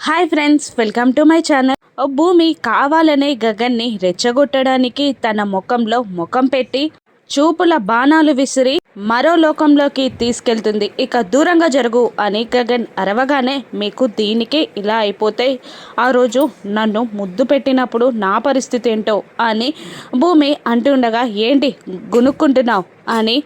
Hi friends welcome to my channel. Bhoomi కావాలనే గగన్ని రెచ్చగొట్టడానికి తన ముఖంలో ముఖం పెట్టి చూపుల బాణాలు విసిరి మరో లోకంలోకి తీసుకెళ్తుంది. ఇక దూరంగా జరుగు అని గగన్ అరవగానే మీకు దీనికి ఇలా అయిపోతే ఆ రోజు నన్ను ముద్దు పెట్టినప్పుడు నా పరిస్థితి ఏంటో? అని భూమి అంటుండగా ఏంటి గునుక్కుంటున్నావు? అని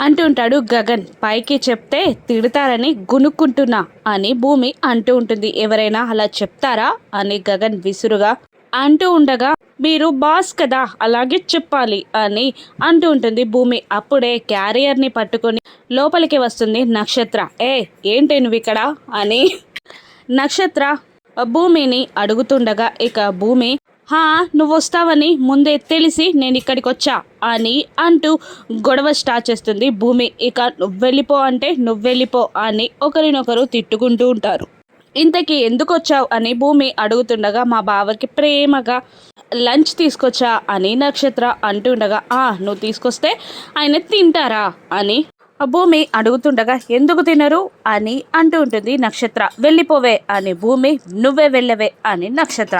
అంటుంటాడు గగన్. పైకి చెప్తే తిడతారని గునుక్కుంటున్నా అని భూమి అంటూ ఉంటుంది. ఎవరైనా అలా చెప్తారా అని గగన్ విసురుగా అంటూ ఉండగా మీరు బాస్ కదా అలాగే చెప్పాలి అని అంటూ ఉంటుంది భూమి. అప్పుడే క్యారియర్ని పట్టుకొని లోపలికి వస్తుంది నక్షత్ర. ఏ ఏంటి నువ్వు ఇక్కడ అని నక్షత్ర భూమిని అడుగుతుండగా ఇక భూమి హా నువ్వు వస్తావని ముందే తెలిసి నేను ఇక్కడికి వచ్చా అని అంటూ గొడవ స్టార్ట్ చేస్తుంది భూమి. ఇక నువ్వు వెళ్ళిపో అంటే నువ్వు వెళ్ళిపో అని ఒకరినొకరు తిట్టుకుంటూ ఉంటారు. ఇంతకీ ఎందుకు వచ్చావు అని భూమి అడుగుతుండగా మా బావకి ప్రేమగా లంచ్ తీసుకొచ్చా? అని నక్షత్ర అంటుండగా ఆ నువ్వు తీసుకొస్తే ఆయన తింటారా? అని భూమి అడుగుతుండగా ఎందుకు తినరు? అని అంటూ ఉంటుంది నక్షత్ర. వెళ్ళిపోవే అని భూమి నువ్వే వెళ్ళవే అని నక్షత్ర.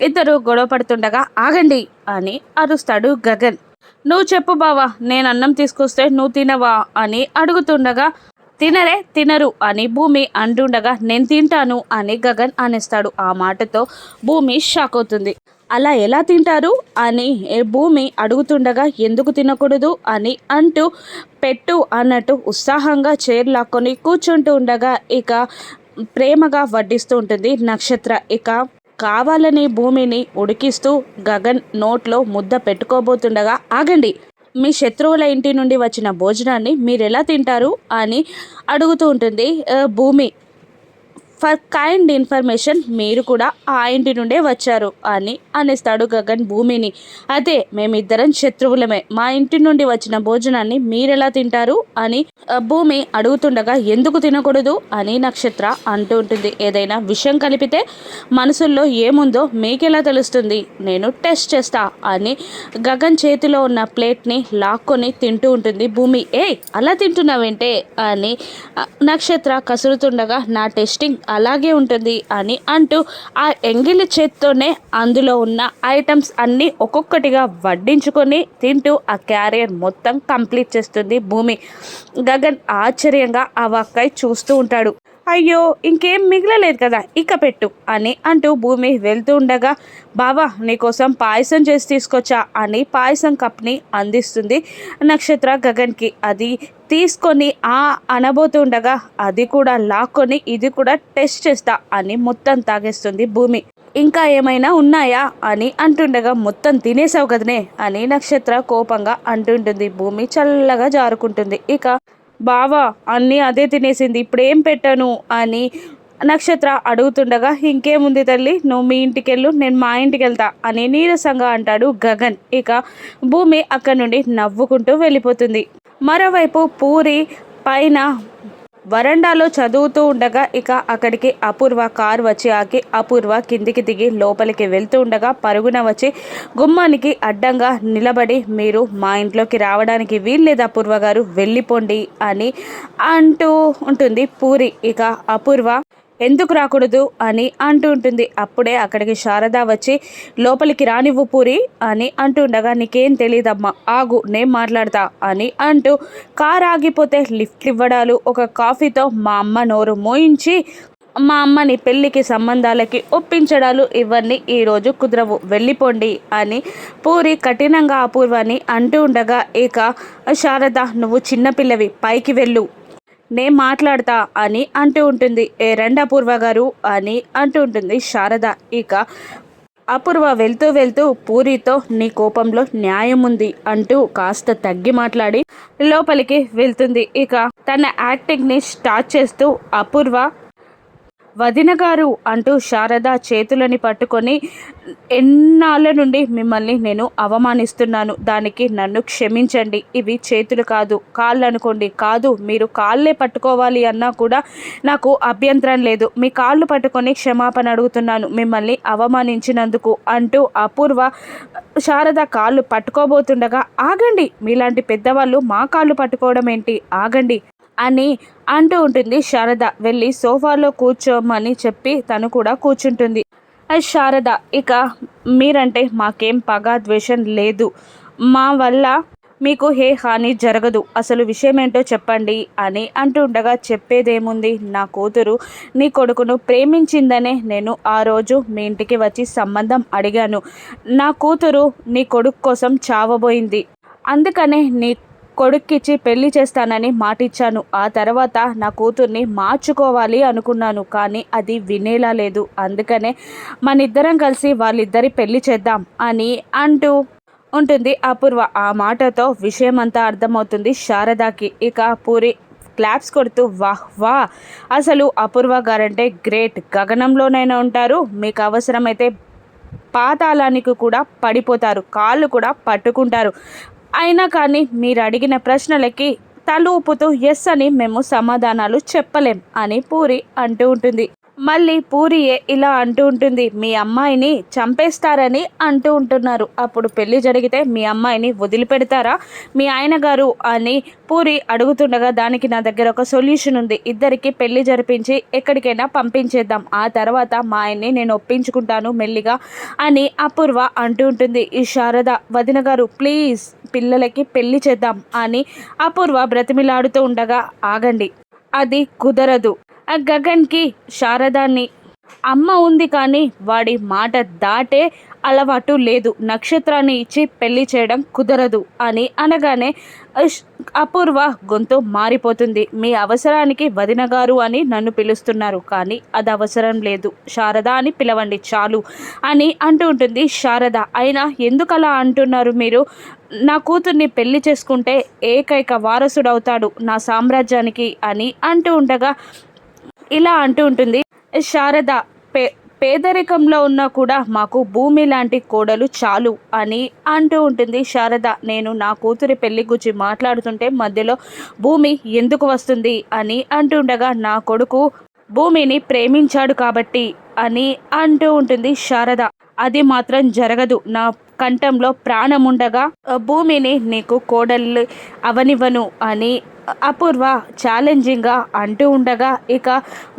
ఇద్దరు గొడవ పడుతుండగా ఆగండి అని అరుస్తాడు గగన్. నువ్వు చెప్పు బావా నేను అన్నం తీసుకొస్తే నువ్వు తినవా? అని అడుగుతుండగా తినరే తినరు అని భూమి అంటుండగా నేను తింటాను అని గగన్ అనేస్తాడు. ఆ మాటతో భూమి షాక్ అవుతుంది. అలా ఎలా తింటారు? అని భూమి అడుగుతుండగా ఎందుకు తినకూడదు? అని అంటూ పెట్టు అన్నట్టు ఉత్సాహంగా చైర్ లాక్కొని కూర్చుంటూ ఉండగా ఇక ప్రేమగా వడ్డిస్తూ ఉంటుంది నక్షత్ర. ఇక కావాలని భూమిని ఉడికిస్తూ గగన్ నోట్లో ముద్ద పెట్టుకోబోతుండగా ఆగండి మీ శత్రువుల ఇంటి నుండి వచ్చిన భోజనాన్ని మీరు ఎలా తింటారు అని అడుగుతూ ఉంటుంది. భూమి ఫర్ కైండ్ ఇన్ఫర్మేషన్ మీరు కూడా ఆ ఇంటి నుండే వచ్చారు అని అనేస్తాడు గగన్ భూమిని. అదే మేమిద్దరం శత్రువులమే. మా ఇంటి నుండి వచ్చిన భోజనాన్ని మీరెలా తింటారు అని భూమి అడుగుతుండగా ఎందుకు తినకూడదు అని నక్షత్ర అంటూ ఉంటుంది. ఏదైనా విషయం కలిపితే మనసుల్లో ఏముందో మీకెలా తెలుస్తుంది? నేను టెస్ట్ చేస్తా అని గగన్ చేతిలో ఉన్న ప్లేట్ని లాక్కొని తింటూ ఉంటుంది. భూమి ఏ అలా తింటున్నావేంటే? అని నక్షత్ర కసురుతుండగా నా టెస్టింగ్ అలాగే ఉంటుంది అని అంటూ ఆ ఎంగిలి చేత్తోనే అందులో ఉన్న ఐటమ్స్ అన్నీ ఒక్కొక్కటిగా వడ్డించుకొని తింటూ ఆ క్యారియర్ మొత్తం కంప్లీట్ చేస్తుంది భూమి. గగన్ ఆశ్చర్యంగా ఆ వక్కాయ్ చూస్తూ ఉంటాడు. అయ్యో ఇంకేం మిగలలేదు కదా ఇక పెట్టు అని అంటూ భూమి వెళ్తూ ఉండగా బావా నీకోసం పాయసం చేసి తీసుకొచ్చా? అని పాయసం కప్ని అందిస్తుంది నక్షత్ర గగన్కి. అది తీసుకొని ఆ అనబోతుండగా అది కూడా లాక్కొని ఇది కూడా టెస్ట్ చేస్తా అని మొత్తం తాగేస్తుంది భూమి. ఇంకా ఏమైనా ఉన్నాయా? అని అంటుండగా మొత్తం తినేసావు కదనే అని నక్షత్ర కోపంగా అంటుంటుంది భూమి చల్లగా జారుకుంటుంది. ఇక బావా అన్నీ అదే తినేసింది ఇప్పుడేం పెట్టాను అని నక్షత్ర అడుగుతుండగా ఇంకేముంది తల్లి నువ్వు మీ ఇంటికి వెళ్ళు నేను మా ఇంటికి వెళ్తా అని నీరసంగా అంటాడు గగన్. ఇక భూమి అక్కడి నుండి నవ్వుకుంటూ వెళ్ళిపోతుంది. మరోవైపు పూరి పైన వరండాలో చదువుతూ ఉండగా ఇక అక్కడికి అపూర్వ కార్ వచ్చి ఆకి అపూర్వ కిందికి దిగి లోపలికి వెళ్తూ ఉండగా పరుగున వచ్చి గుమ్మానికి అడ్డంగా నిలబడి మీరు మా ఇంట్లోకి రావడానికి వీల్లేదు అపూర్వ గారు వెళ్ళిపోండి అని అంటూ ఉంటుంది పూరి. ఇక అపూర్వ ఎందుకు రాకూడదు అని అంటూ ఉంటుంది. అప్పుడే అక్కడికి శారద వచ్చి లోపలికి రానివ్వు పూరి అని అంటుండగా నీకేం తెలియదమ్మా ఆగు నేను మాట్లాడతా అని అంటూ కార్ ఆగిపోతే లిఫ్ట్ ఇవ్వడాలు ఒక కాఫీతో మా అమ్మ నోరు మోయించి మా అమ్మని పెళ్ళికి సంబంధాలకి ఒప్పించడాలు ఇవన్నీ ఈరోజు కుదరవు వెళ్ళిపోండి అని పూరి కఠినంగా అపూర్వాన్ని అంటూ ఉండగా ఇక శారద నువ్వు చిన్నపిల్లవి పైకి వెళ్ళు నే మాట్లాడతా అని అంటూ ఉంటుంది. ఏ రండి అపూర్వ గారు అని అంటూ ఉంటుంది శారద. ఇక అపూర్వ వెళ్తూ వెళ్తూ పూరితో నీ కోపంలో న్యాయం ఉంది అంటూ కాస్త తగ్గి మాట్లాడి లోపలికి వెళ్తుంది. ఇక తన యాక్టింగ్ని స్టార్ట్ చేస్తూ అపూర్వ వదినగారు అంటూ శారద చేతులని పట్టుకొని ఎన్నాళ్ళ నుండి మిమ్మల్ని నేను అవమానిస్తున్నాను. దానికి నన్ను క్షమించండి. ఇవి చేతులు కాదు కాళ్ళు అనుకోండి కాదు మీరు కాళ్ళే పట్టుకోవాలి అన్నా కూడా నాకు అభ్యంతరం లేదు. మీ కాళ్ళు పట్టుకొని క్షమాపణ అడుగుతున్నాను. మిమ్మల్ని అవమానించినందుకు అంటూ అపూర్వ శారద కాళ్ళు పట్టుకోబోతుండగా ఆగండి మీలాంటి పెద్దవాళ్ళు మా కాళ్ళు పట్టుకోవడం ఏంటి? ఆగండి. అని అంటూ ఉంటుంది శారద. వెళ్ళి సోఫాలో కూర్చోమని చెప్పి తను కూడా కూర్చుంటుంది. శారద ఇక మీరంటే మాకేం పగ ద్వేషం లేదు. మా వల్ల మీకు ఏ హాని జరగదు. అసలు విషయం ఏంటో చెప్పండి అని అంటుండగా చెప్పేదేముంది? నా కూతురు నీ కొడుకును ప్రేమించిందనే నేను ఆ రోజు మీ ఇంటికి వచ్చి సంబంధం అడిగాను. నా కూతురు నీ కొడుకు కోసం చావబోయింది. అందుకనే నీ కొడుక్కిచ్చి పెళ్ళి చేస్తానని మాటిచ్చాను. ఆ తర్వాత నా కూతుర్ని మార్చుకోవాలి అనుకున్నాను కానీ అది వినేలా లేదు. అందుకనే మనిద్దరం కలిసి వాళ్ళిద్దరి పెళ్ళి చేద్దాం అని అంటూ ఉంటుంది అపూర్వ. ఆ మాటతో విషయం అంతా అర్థమవుతుంది శారదాకి. ఇక పూరి క్లాప్స్ కొడుతూ వాహ్ వా అసలు అపూర్వ గారంటే గ్రేట్. గగనంలోనైనా ఉంటారు. మీకు అవసరమైతే పాతాళానికి కూడా పడిపోతారు. కాళ్ళు కూడా పట్టుకుంటారు. అయినా కానీ మీరు అడిగిన ప్రశ్నలకి తలూపుతూ ఎస్ అని మేము సమాధానాలు చెప్పలేం అని పూరి అంటూ ఉంటుంది. మళ్ళీ పూరియే ఇలా అంటూ ఉంటుంది మీ అమ్మాయిని చంపేస్తారని అంటూ ఉంటున్నారు. అప్పుడు పెళ్ళి జరిగితే మీ అమ్మాయిని వదిలిపెడతారా? మీ ఆయన గారు అని పూరి అడుగుతుండగా దానికి నా దగ్గర ఒక సొల్యూషన్ ఉంది. ఇద్దరికి పెళ్ళి జరిపించి ఎక్కడికైనా పంపించేద్దాం. ఆ తర్వాత మా ఆయన్ని నేను ఒప్పించుకుంటాను మెల్లిగా అని అపూర్వ అంటూ ఉంటుంది. ఈ శారద వదిన గారు ప్లీజ్ పిల్లలకి పెళ్ళి చేద్దాం అని అపూర్వ బ్రతిమిలాడుతూ ఉండగా ఆగండి. అది కుదరదు. గగన్కి శారదాన్ని అమ్మ ఉంది కానీ వాడి మాట దాటే అలవాటు లేదు. నక్షత్రాన్ని ఇచ్చి పెళ్ళి చేయడం కుదరదు అని అనగానే అపూర్వ గొంతు మారిపోతుంది. మీ అవసరానికి వదిన గారు అని నన్ను పిలుస్తున్నారు కానీ అది అవసరం లేదు. శారద అని పిలవండి చాలు అని అంటూ ఉంటుంది శారద. అయినా ఎందుకు అలా అంటున్నారు మీరు? నా కూతుర్ని పెళ్ళి చేసుకుంటే ఏకైక వారసుడవుతాడు నా సామ్రాజ్యానికి అని అంటూ ఉండగా ఇలా అంటూ ఉంటుంది. శారద పే పేదరికంలో ఉన్నా కూడా మాకు భూమి లాంటి కోడలు చాలు అని అంటూ ఉంటుంది. శారద నేను నా కూతురి పెళ్ళి గురించి మాట్లాడుతుంటే మధ్యలో భూమి ఎందుకు వస్తుంది అని అంటుండగా నా కొడుకు భూమిని ప్రేమించాడు కాబట్టి అని అంటూ ఉంటుంది శారద. అది మాత్రం జరగదు. నా కంఠంలో ప్రాణముండగా భూమిని నీకు కోడళ్ళు అవనివ్వను అని అపూర్వ ఛాలెంజింగ్గా అంటూ ఉండగా ఇక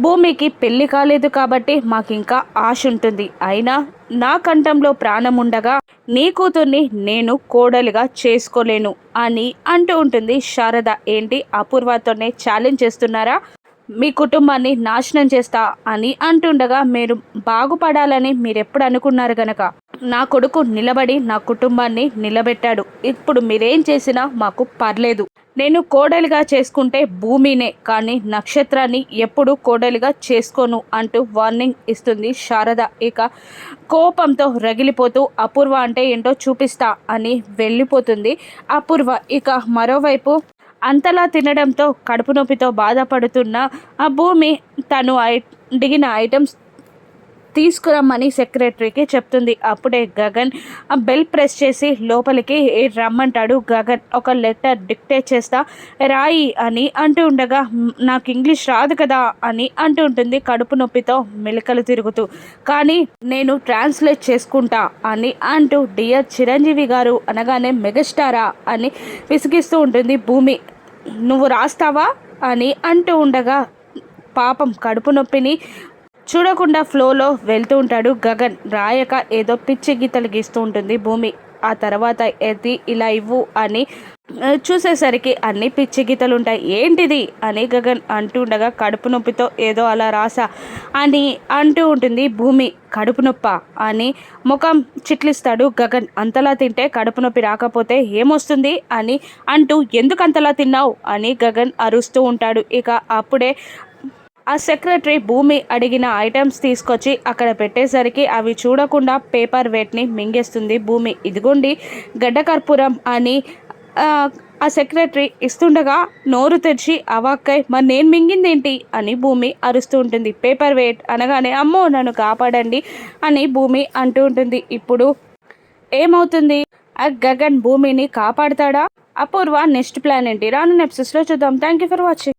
భూమికి పెళ్ళి కాలేదు కాబట్టి మాకు ఇంకా ఆశ ఉంటుంది. అయినా నా కంఠంలో ప్రాణం ఉండగా నీ కూతుర్ని నేను కోడలిగా చేసుకోలేను అని అంటూ ఉంటుంది శారద. ఏంటి? అపూర్వతోనే ఛాలెంజ్ చేస్తున్నారా? మీ కుటుంబాన్ని నాశనం చేస్తా అని అంటుండగా మీరు బాగుపడాలని మీరు ఎప్పుడు అనుకున్నారు గనక. నా కొడుకు నిలబడి నా కుటుంబాన్ని నిలబెట్టాడు. ఇప్పుడు మీరేం చేసినా మాకు పర్లేదు. నేను కోడలిగా చేసుకుంటే భూమినే కానీ నక్షత్రాన్ని ఎప్పుడు కోడలిగా చేసుకోను అంటూ వార్నింగ్ ఇస్తుంది శారద. ఇక కోపంతో రగిలిపోతూ అపూర్వ అంటే ఏంటో చూపిస్తా అని వెళ్ళిపోతుంది అపూర్వ. ఇక మరోవైపు అంతలా తినడంతో కడుపు నొప్పితో బాధపడుతున్న ఆ భూమి తను అడిగిన ఐటమ్స్ తీసుకురమ్మని సెక్రటరీకి చెప్తుంది. అప్పుడే గగన్ ఆ బెల్ ప్రెస్ చేసి లోపలికి రమ్మంటాడు గగన్. ఒక లెటర్ డిక్టేట్ చేస్తా రాయి అని అంటూ ఉండగా నాకు ఇంగ్లీష్ రాదు కదా అని అంటూ ఉంటుంది కడుపు నొప్పితో మెలికలు తిరుగుతూ. కానీ నేను ట్రాన్స్లేట్ చేసుకుంటా అని అంటూ డియర్ చిరంజీవి గారు అనగానే మెగాస్టారా అని విసిగిస్తూ ఉంటుంది భూమి. నువ్వు రాస్తావా అని అంటూ ఉండగా పాపం కడుపు నొప్పిని చూడకుండా ఫ్లోలో వెళ్తూ ఉంటాడు గగన్. రాయక ఏదో పిచ్చి గీతలు గీస్తూ ఉంటుంది భూమి. ఆ తర్వాత ఎది ఇలా ఇవ్వు అని చూసేసరికి అన్ని పిచ్చి గీతలు ఉంటాయి ఏంటిది? అని గగన్ అంటుండగా కడుపు నొప్పితో ఏదో అలా రాసా అని అంటూ ఉంటుంది. భూమి కడుపు నొప్ప? అని ముఖం చిట్లిస్తాడు గగన్. అంతలా తింటే కడుపు నొప్పి రాకపోతే ఏమొస్తుంది? అని అంటూ ఎందుకు అంతలా తిన్నావు? అని గగన్ అరుస్తూ ఉంటాడు. ఇక అప్పుడే ఆ సెక్రటరీ భూమి అడిగిన ఐటమ్స్ తీసుకొచ్చి అక్కడ పెట్టేసరికి అవి చూడకుండా పేపర్ వెయిట్ని మింగేస్తుంది. భూమి ఇదిగోండి గడ్డ కర్పూరం అని ఆ సెక్రటరీ ఇస్తుండగా నోరు తెచ్చి అవాక్కై మరి నేను మింగిందేంటి? అని భూమి అరుస్తూ ఉంటుంది. పేపర్ వెయిట్ అనగానే అమ్మో నన్ను కాపాడండి అని భూమి అంటూ ఉంటుంది. ఇప్పుడు ఏమవుతుంది? ఆ గగన్ భూమిని కాపాడతాడా? అపూర్వ నెక్స్ట్ ప్లాన్ ఏంటి? రాను నెప్సెస్లో చూద్దాం. Thank you for watching